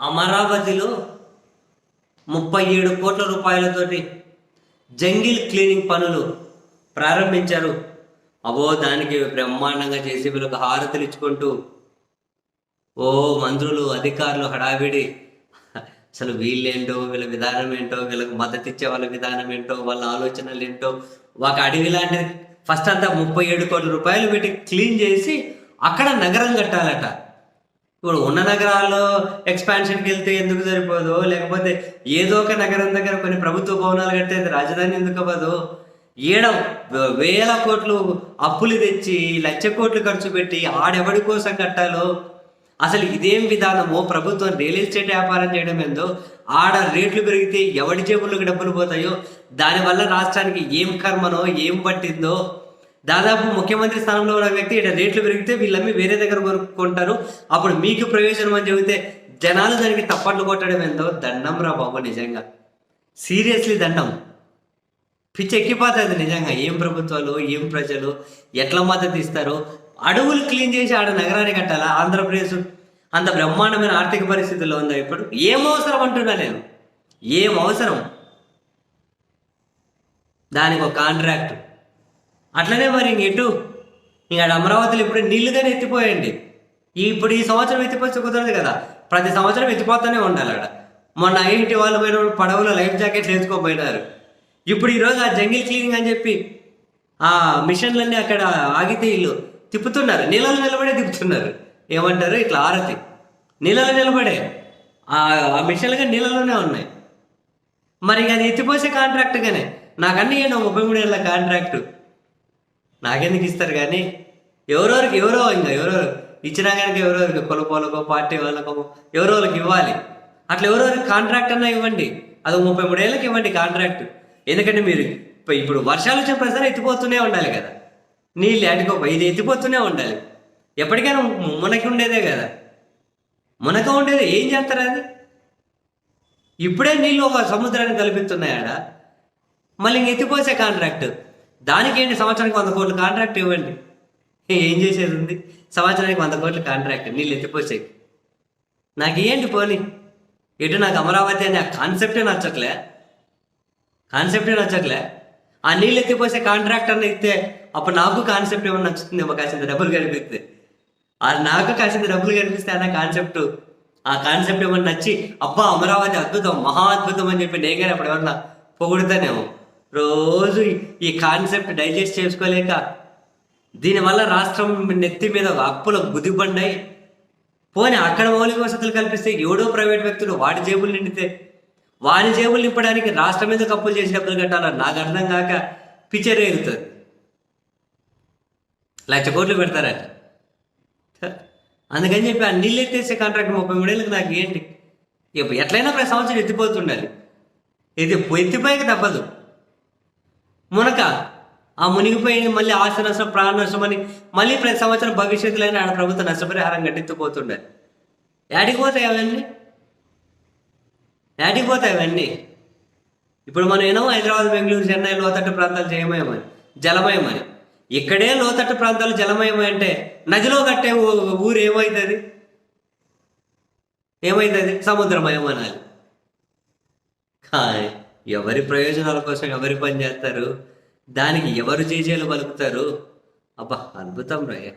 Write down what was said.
అమరావతిలో ముప్పై ఏడు కోట్ల రూపాయలతోటి జంగిల్ క్లీనింగ్ పనులు ప్రారంభించారు. అవో దానికి బ్రహ్మాండంగా చేసి వీళ్ళకి హారతులు ఇచ్చుకుంటూ ఓ మంత్రులు అధికారులు హడావిడి. అసలు వీళ్ళేంటో వీళ్ళ విధానం ఏంటో వీళ్ళకి మద్దతు ఇచ్చే వాళ్ళ విధానం ఏంటో వాళ్ళ ఆలోచనలు ఏంటో ఒక అడవి లాంటిది. ఫస్ట్ అంతా ముప్పై ఏడు కోట్ల రూపాయలు పెట్టి క్లీన్ చేసి అక్కడ నగరం కట్టాలట. ఇప్పుడు ఉన్న నగరాల్లో ఎక్స్పాన్షన్కి వెళ్తే ఎందుకు సరిపోదు? లేకపోతే ఏదో ఒక నగరం దగ్గర కొన్ని ప్రభుత్వ భవనాలు కడితే రాజధాని ఎందుకు అవ్వదు? ఏడ వేల కోట్లు అప్పులు తెచ్చి లక్ష కోట్లు ఖర్చు పెట్టి ఆడెవడి కోసం కట్టాలో అసలు ఇదేం విధానమో ప్రభుత్వం రియల్ ఎస్టేట్ వ్యాపారం చేయడం ఏందో ఆడ రేట్లు పెరిగితే ఎవడి జేబుల్లోకి డబ్బులు పోతాయో దానివల్ల రాష్ట్రానికి ఏం కర్మనో ఏం పట్టిందో దాదాపు ముఖ్యమంత్రి స్థానంలో ఉన్న వ్యక్తి ఇక్కడ రేట్లు పెరిగితే వీళ్ళమ్మి వేరే దగ్గర కొనుక్కుంటారు అప్పుడు మీకు ప్రయోజనం అని చెబితే జనాలు దానికి తప్పట్లు కొట్టడం ఏందో దండం రా బాబు నిజంగా. సీరియస్లీ దండం. పిచ్చి ఎక్కిపోతుంది నిజంగా. ఏం ప్రభుత్వాలు ఏం ప్రజలు ఎట్లా మద్దతు ఇస్తారు? అడవులు క్లీన్ చేసి ఆడ నగరాన్ని కట్టాలా? ఆంధ్రప్రదేశ్ అంత బ్రహ్మాండమైన ఆర్థిక పరిస్థితుల్లో ఉందా ఇప్పుడు? ఏం అవసరం అంటున్నా నేను. ఏం అవసరం? దానికి ఒక కాంట్రాక్ట్. అట్లనే మరి ఇంకెటు ఇంకా అమరావతిలో ఇప్పుడు నీళ్ళుగానే ఎత్తిపోయండి. ఇప్పుడు ఈ సంవత్సరం ఎత్తిపోతే కుదరదు కదా. ప్రతి సంవత్సరం ఎత్తిపోతూనే ఉండాలి అక్కడ మొన్న ఐఐటి వాళ్ళు పోయినప్పుడు పడవలో లైఫ్ జాకెట్లు వేసుకోపోయినారు ఇప్పుడు ఈరోజు ఆ జంగిల్ క్లీనింగ్ అని చెప్పి ఆ మిషన్లన్నీ అక్కడ ఆగితే ఇల్లు తిప్పుతున్నారు. నీళ్ళలో నిలబడే తిప్పుతున్నారు. ఏమంటారు? ఇట్లా ఆరతి. నీళ్ళలో నిలబడే. ఆ మిషన్లుగా నీళ్ళలోనే ఉన్నాయి. మరి అది ఎత్తిపోసే కాంట్రాక్ట్గానే. నాకు ఏదో ముప్పై మూడు ఏళ్ళ కాంట్రాక్టు. నాకెందుకు ఇస్తారు కానీ ఎవరెవరికి ఎవరో ఇంకా ఎవరెవరు? ఇచ్చినా కనుక ఎవరెవరికి? కొలపోలకో పార్టీ వాళ్ళకో ఎవరెవరికి ఇవ్వాలి? అట్లా ఎవరెవరికి కాంట్రాక్ట్ అన్నా ఇవ్వండి. అది ముప్పై మూడేళ్ళకి ఇవ్వండి కాంట్రాక్ట్ ఎందుకంటే మీరు ఇప్పుడు వర్షాలు వచ్చిన ప్రతిసారి ఎత్తిపోతూనే ఉండాలి కదా. నీళ్ళు అటుకోప ఇది ఎత్తిపోతూనే ఉండాలి. ఎప్పటికైనా మునకి ఉండేదే కదా. మునక ఉండేది. ఏం చేస్తారు అది? ఇప్పుడే నీళ్ళు ఒక సముద్రాన్ని కల్పిస్తున్నాయాడ మళ్ళీ ఇంక ఎత్తిపోసే కాంట్రాక్ట్ దానికి ఏంటి సంవత్సరానికి వంద కోట్ల కాంట్రాక్ట్ ఇవ్వండి? ఏం చేసేది ఉంది? సంవత్సరానికి వంద కోట్ల కాంట్రాక్ట్ నీళ్ళు ఎత్తిపోసే నాకు ఏంటి పోని? ఎటు నాకు అమరావతి అనే ఆ కాన్సెప్టే నచ్చట్లే? కాన్సెప్టే నచ్చట్లే? ఆ నీళ్ళు ఎత్తిపోసే కాంట్రాక్ట్ అన్న ఇస్తే అప్పుడు నాకు కాన్సెప్ట్ ఏమన్నా నచ్చుతుందేమో కాసింత డబ్బులు కనిపిస్తే. అది నాకు కాసింత డబ్బులు కనిపిస్తే అన్న కాన్సెప్ట్ ఆ కాన్సెప్ట్ ఏమన్నా నచ్చి అబ్బా అమరావతి అద్భుతం మహా అద్భుతం అని చెప్పి నేను కానీ అప్పుడు ఏమన్నా పొగుడుతానేమో. రోజు ఈ- కాన్సెప్ట్ డైజెస్ట్ చేసుకోలేక దీనివల్ల రాష్ట్రం నెత్తి మీద అప్పులు అప్పుల గుదిబండై పోనీ అక్కడ మౌలిక వసతులు కల్పిస్తే ఎవడో ప్రైవేట్ వ్యక్తులు వాడి జేబులు నిండితే వాడి జేబులు నింపడానికి రాష్ట్రం మీద కప్పులు చేసి డబ్బులు కట్టాలని నాకు అర్థం కాక పిచ్చరేగుతుంది లక్ష కోట్లు పెడతారట. అందుకని చెప్పి ఆ నీళ్ళు ఎత్తేసే కాంట్రాక్ట్ ముప్పై మూడేళ్ళకి నాకు ఏంటి? ఎట్లయినా ప్రతి సంవత్సరం ఎత్తిపోతుండాలి. ఇది ఎత్తిపోయాక తప్పదు. మునక. ఆ మునిగిపోయి మళ్ళీ ఆశ నష్టం ప్రాణ నష్టం అని మళ్ళీ ప్రతి సంవత్సరం భవిష్యత్తులో అయినా ఆడ ప్రభుత్వం నష్టపరిహారం కట్టించుపోతుండాలి యాడికి పోతాయి అవన్నీ? యాడికి పోతాయి అవన్నీ? ఇప్పుడు మనం ఏమో హైదరాబాద్ బెంగళూరు చెన్నై లోతట్టు ప్రాంతాలు జయమయమని జలమయమని. ఇక్కడే లోతట్టు ప్రాంతాలు జలమయం అంటే నదిలో కట్టే ఊరు ఏమవుతుంది ఏమవుతుంది సముద్రమయం అనాలి. కానీ ఎవరి ప్రయోజనాల కోసం ఎవరి పని చేస్తారు? దానికి ఎవరు చేజేలు పలుకుతారు అబ్బా అద్భుతం రయ్య